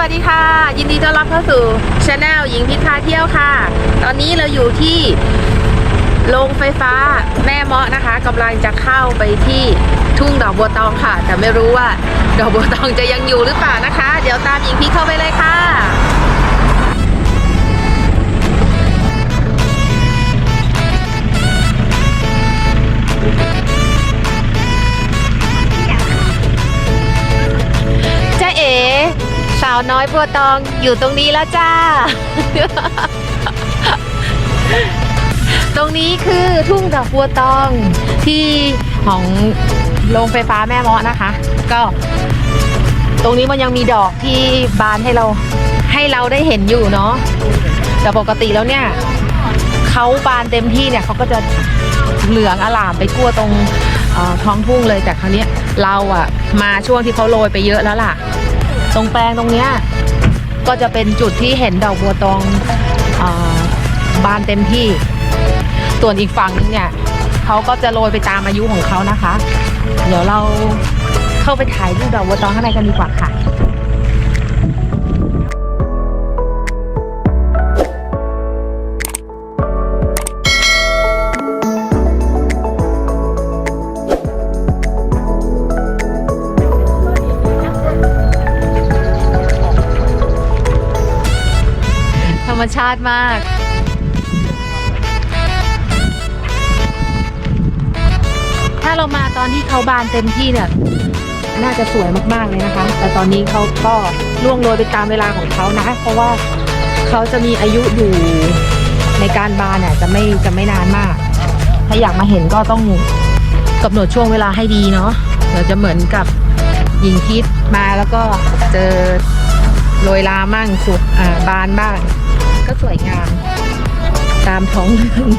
วัสดีค่ะ ยินดีต้อนรับเข้าสู่ช anel หญิงพิษพาเที่ยวค่ะ ตอนนี้เราอยู่ที่โรงไฟฟ้าแม่เมาะนะคะกำลังจะเข้าไปที่ทุ่งดอกบัวตองค่ะ แต่ไม่รู้ว่าดอกบัวตองจะยังอยู่หรือเปล่านะคะ เดี๋ยวตามหญิงพิษเข้าไปเลยค่ะาวน้อยบัวตองอยู่ตรงนี้แล้วจ้า ตรงนี้คือทุ่งดอกบัวตองที่ของโรงไฟฟ้าแม่เมาะนะคะ ก็ ตรงนี้มันยังมีดอกที่บานให้เราให้เราได้เห็นอยู่เนาะแต่ปกติแล้วเนี่ยเขาบานเต็มที่เนี่ยเขาก็จะเหลืองอลามไปทั่วตรงท้องทุ่งเลยแต่ครั้งนี้เราอะมาช่วงที่เขาโรยไปเยอะแล้วล่ะ ตรงแปลงตรงเนี้ยก็จะเป็นจุดที่เห็นดอกบัวตองเออบานเต็มที่ ส่วนอีกฝั่งนึงเนี่ยเขาก็จะโรยไปตามอายุของเขานะคะ เดี๋ยวเราเข้าไปถ่ายรูปดอกบัวตองข้างในกันดีกว่าค่ะ ชาติมาก ถ้าเรามาตอนที่เขาบานเต็มที่เนี่ย น่าจะสวยมากๆเลยนะคะ แต่ตอนนี้เขาก็ล่วงโรยไปตามเวลาของเขานะ เพราะว่าเขาจะมีอายุอยู่ในการบานเนี่ยจะไม่จะไม่นานมาก ถ้าอยากมาเห็นก็ต้องกำหนดช่วงเวลาให้ดีเนาะเดี๋ยวจะเหมือนกับหญิงคิดมาแล้วก็เจอโรยลามั่งสุดอ่าบานบ้าง ก็สวยงาม ตามท้องเรื่อง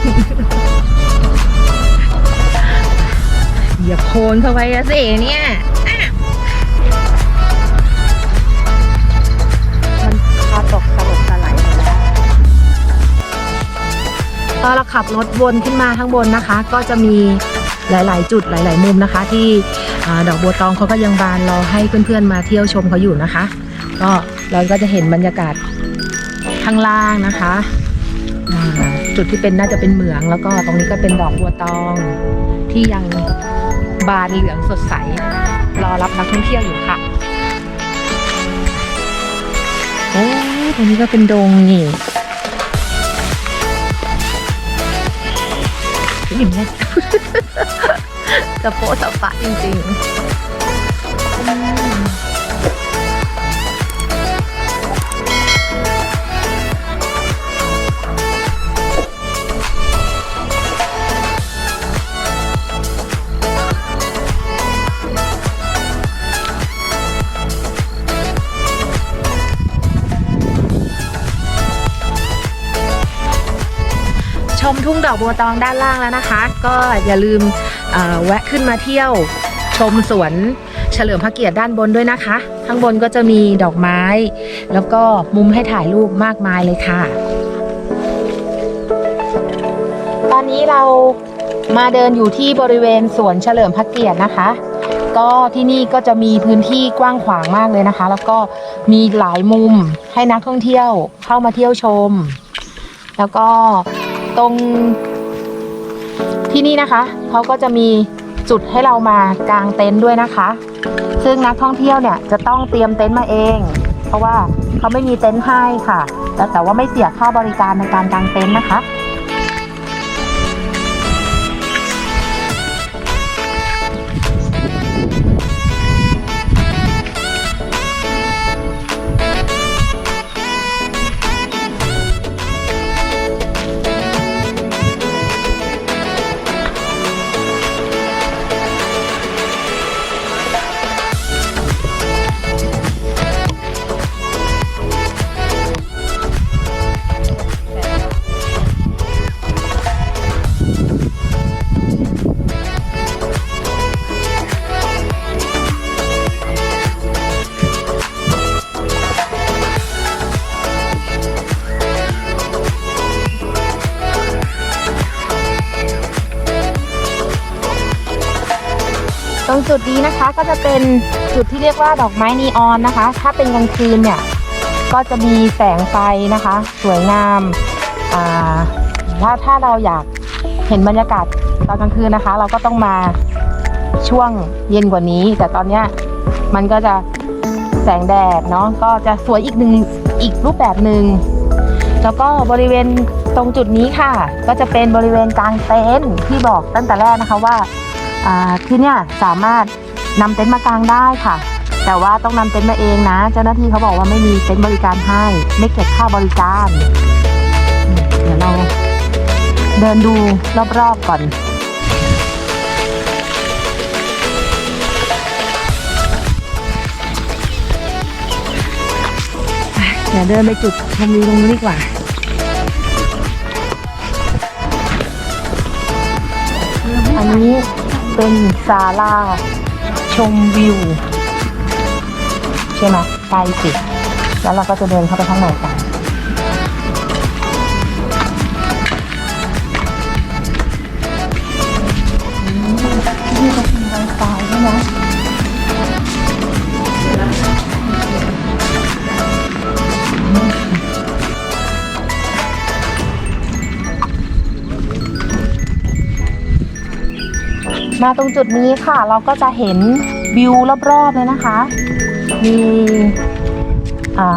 อย่าโคนเข้าไปอะสิเนี่ยมันพาตกสลบสลายหมดแล้วพอนเราขับรถวนขึ้นมาข้างบนนะคะ ก็จะมีหลาย ๆ จุดหลาย ๆ มุมนะคะ ที่ดอกบัวตองเขาก็ยังบานรอให้เพื่อน ๆ มาเที่ยวชมเขาอยู่นะคะ ก็เราก็จะเห็นบรรยากาศ ข้างล่างนะคะจุดที่เป็นน่าจะเป็นเหมือง แล้วก็ตรงนี้ก็เป็นดอกบัวตองที่ยังบานเหลืองสดใส รอรับนักท่องเที่ยวอยู่ค่ะโอ้ตรงนี้ก็เป็นดงนี่อิ่มเลยกระโปะสะปะจริงๆ มชมทุ่งดอกบัวตองด้านล่างแล้วนะคะ ก็อย่าลืมแวะขึ้นมาเที่ยวชมสวนเฉลิมพระเกียรติด้านบนด้วยนะคะ ข้างบนก็จะมีดอกไม้ แล้วก็มุมให้ถ่ายรูปมากมายเลยค่ะ ตอนนี้เรามาเดินอยู่ที่บริเวณสวนเฉลิมพระเกียรตินะคะ ก็ที่นี่ก็จะมีพื้นที่กว้างขวางมากเลยนะคะ แล้วก็มีหลายมุมให้นักท่องเที่ยวเข้ามาเที่ยวชม แล้วก็ ตรงที่นี่นะคะเขาก็จะมีจุดให้เรามากางเต็นท์ด้วยนะคะ ซึ่งนักท่องเที่ยวเนี่ยจะต้องเตรียมเต็นท์มาเอง เพราะว่าเขาไม่มีเต็นท์ให้ค่ะแต่แต่ว่าไม่เสียค่าบริการในการกางเต็นท์นะคะ ตรงจุดนี้นะคะก็จะเป็นจุดที่เรียกว่าดอกไม้นีออนนะคะ ถ้าเป็นกลางคืนเนี่ยก็จะมีแสงไฟนะคะ สวยงามอ่าถ้าถ้าเราอยากเห็นบรรยากาศตอนกลางคืนนะคะ เราก็ต้องมาช่วงเย็นกว่านี้ แต่ตอนเนี้ยมันก็จะแสงแดดเนาะก็จะสวยอีกหนึ่งอีกรูปแบบหนึ่งแล้วก็บริเวณตรงจุดนี้ค่ะ ก็จะเป็นบริเวณกลางเต็นท์ที่บอกตั้งแต่แรกนะคะว่า ที่เนี่ยสามารถนำเต็นท์มากางได้ค่ะ แต่ว่าต้องนำเต็นท์มาเองนะ เจ้าหน้าที่เขาบอกว่าไม่มีเต็นท์บริการให้ ไม่เก็บค่าบริการอืมเดี๋ยวเราเดินดูรอบๆก่อนเดี๋ยวเดินไปจุดชมวิวตรงนี้ดีกว่า อันนี้ เป็นศาลาชมวิว ใช่ไหมใช่สิ แล้วเราก็จะเดินเข้าไปข้างในกัน มาตรงจุดนี้ค่ะ เราก็จะเห็นวิวรอบๆเลยนะคะ มี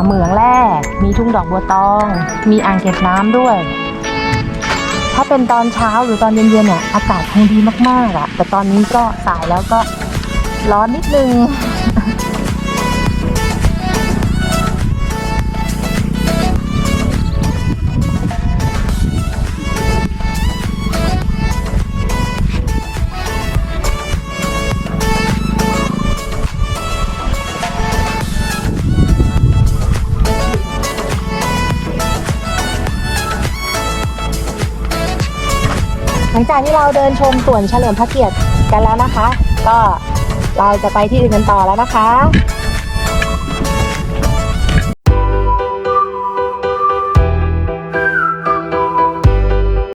เหมืองแร่ มีทุ่งดอกบัวตอง มีอ่างเก็บน้ำด้วย ถ้าเป็นตอนเช้าหรือตอนเย็นๆเนี่ยอากาศคงดีมากๆอะแต่ตอนนี้ก็สายแล้วก็ร้อนนิดนึง งจากที่เราเดินชมสวนเฉลิมพระเกียรติกันแล้วนะคะ ก็เราจะไปที่อื่นกันต่อแล้วนะคะ